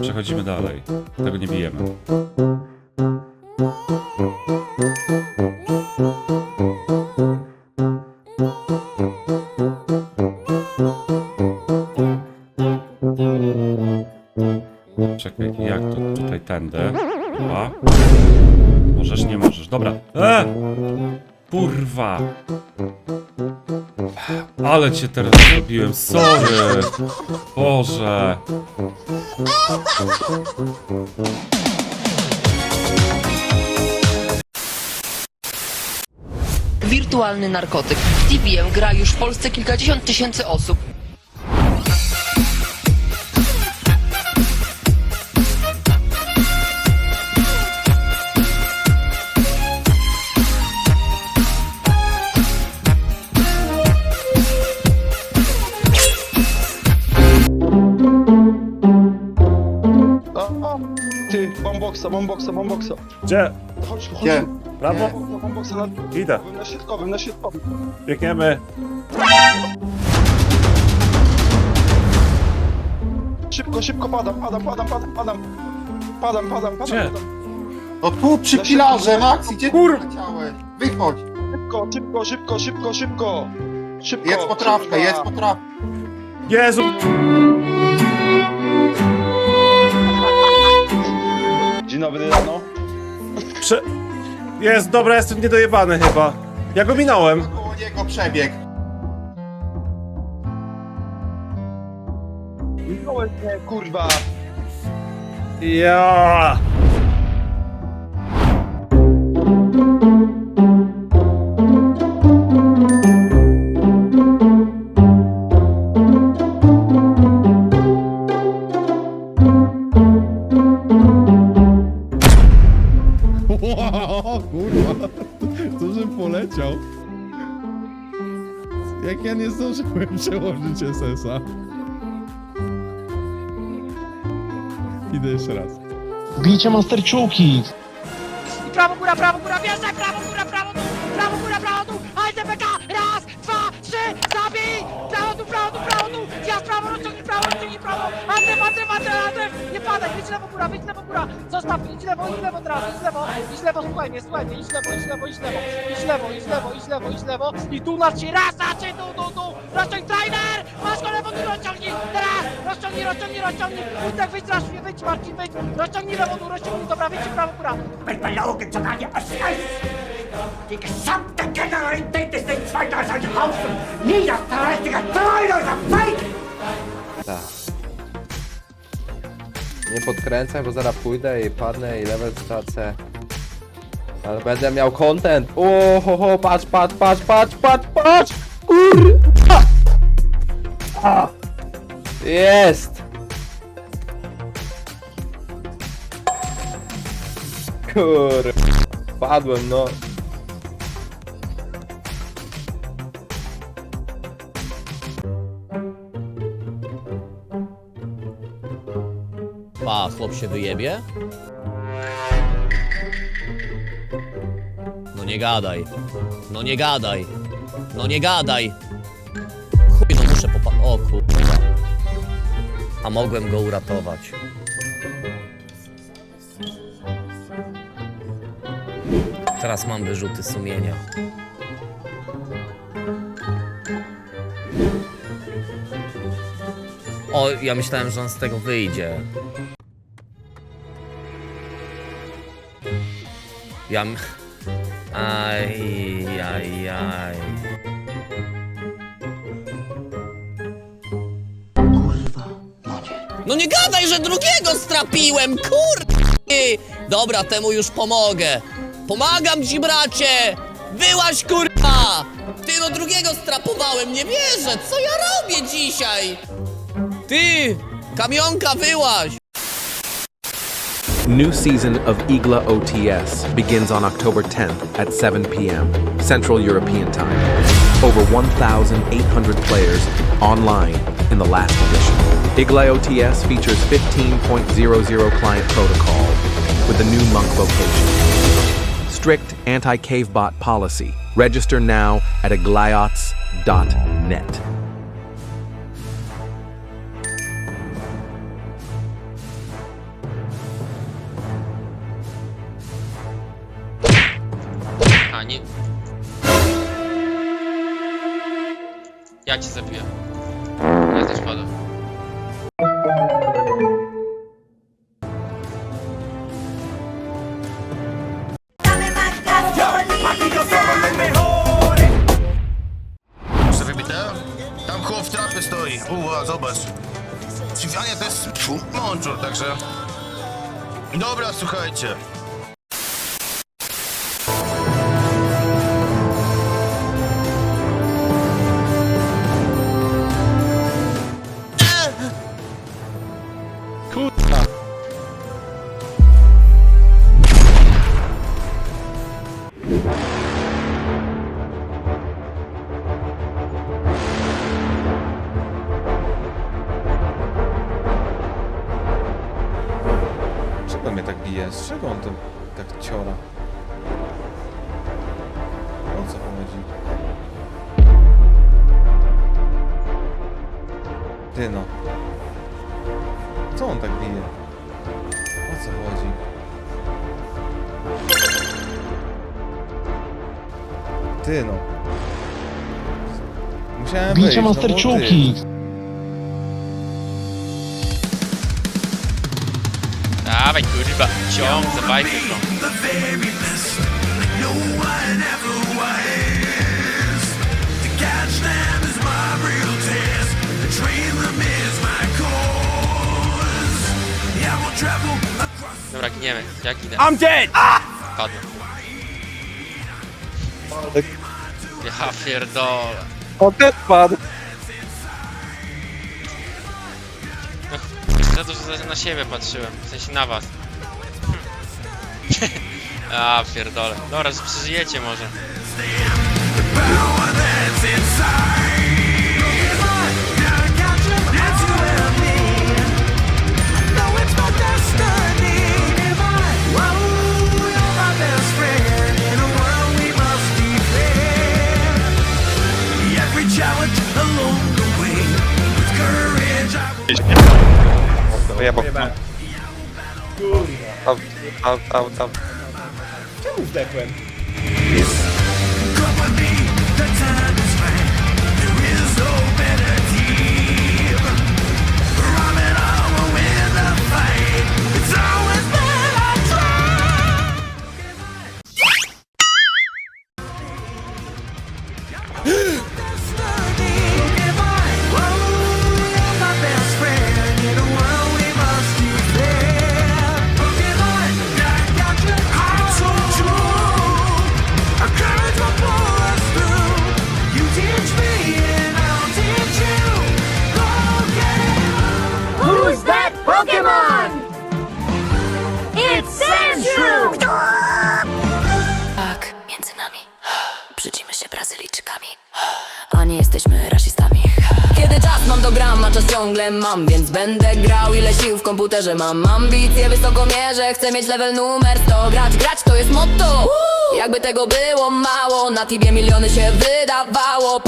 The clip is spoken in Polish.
Przechodzimy dalej. Tego nie bijemy. Czekaj, jak to tutaj tędy? A? Możesz, nie możesz. Dobra. E! Kurwa! Ale cię teraz zrobiłem, sorry! Boże! Wirtualny narkotyk. W TVM gra już w Polsce kilkadziesiąt tysięcy osób. Ty, mam boksa, mam boksa, mam boksa. Gdzie? Chodź, chodź. Gdzie? Prawo? Mam boksa na, Idę. na środkowym, na środkowym. Biegniemy. Szybko, szybko padam, padam, padam, padam, padam. Padam, padam, padam. Gdzie? padam. No tu przy Na filarze, Max, gdzie Kur- ty leciałeś? Wychodź. Szybko, szybko, szybko, szybko, szybko. Szybko. Jedz potrawkę, szybko. jedz potrawkę. Jezu! Dzień dobry rano. Prze... Jest, dobra, jestem niedojebany chyba. Ja go minąłem. Koło niego przebieg. Minąłeś mnie, kurwa. Ja. to żem poleciał. Jak ja nie zdążyłem przełożyć SS-a. Idę jeszcze raz. Bijcie monsterczuki. I prawo, góra, prawo, góra, wjeżdżaj, prawo, góra, prawo, idź lewo, góra, idź lewo, góra, zostaw, idź lewo, idź lewo teraz, idź lewo, idź lewo, słuchaj mnie, słuchaj mnie, idź lewo, idź lewo, idź lewo, idź lewo, idź lewo, idź lewo, idź lewo. I tu na ci, raz, trzy, dół, dół, dół, rozciągnij trainer, masz go lewo, dół, rozciągnij, teraz, rozciągnij, rozciągnij, rozciągnij, Wójtek, wyjdź, raz, wyjdź, Marcin, wyjdź, rozciągnij lewo, dół, rozciągnij, dobra, wyjdź, prawo, góra, Verlogen zu deiner Scheiß! Die gesamte Generalität ist in 2000 Haufen niederträchtiger, treuloser Feig! Nie podkręcaj, bo zaraz pójdę i padnę i level stracę. Ale będę miał content. O, ho, ho, patrz, patrz, patrz, patrz, patrz, patrz! Kurwa! A! Jest! Kur... Padłem, no. Pa, chłop się wyjebie? No nie gadaj. No nie gadaj. No nie gadaj. Chuj, no muszę popa... O kurwa. A mogłem go uratować. Teraz mam wyrzuty sumienia. O, ja myślałem, że on z tego wyjdzie. Ja... Aj, aj, aj. No nie gadaj, że drugiego strapiłem, kur... Dobra, temu już pomogę. Pomagam ci, bracie! Wyłaś, kurwa! Ty, no drugiego strapowałem, nie wierzę! Co ja robię dzisiaj? Ty! Kamionka, wyłaś! New season of Igla OTS begins on October 10th at 7 p.m. Central European Time. Over 1,800 players online in the last edition. Igla OTS features 15.00 client protocol with the new monk vocation. strict anti cave bot policy. Register now at agliots.net. A, nie... Ja cię zabiję. Ja też padłem. Co wybite? Tam chłop w trapie stoi. Uła, zobacz. Dźwiganie to jest mączur, także... Dobra, słuchajcie. Tak bije? Z czego on to tak ciora? O co chodzi? Ty no. Co on tak bije? O co chodzi? Ty no. Musiałem Bicie wejść, no bo ty. Kurwa, ciąg za bajkę tą. Dobra, giniemy. Jak ginę? I'm dead! Padłem. Ja pierdolę. O, ten padł. Za dużo za- na siebie patrzyłem, w sensie na was. A pierdolę. Dobra, że przeżyjecie może. Out, out, out, out. Czemu zdechłem? A nie jesteśmy rasistami. Kiedy czas mam, to gram, a czas ciągle mam Więc będę grał, ile sił w komputerze mam. Ambicje wysoko mierzę, chcę mieć level numer 100 Grać, grać to jest motto. Jakby tego było mało Na tibie miliony się wydawało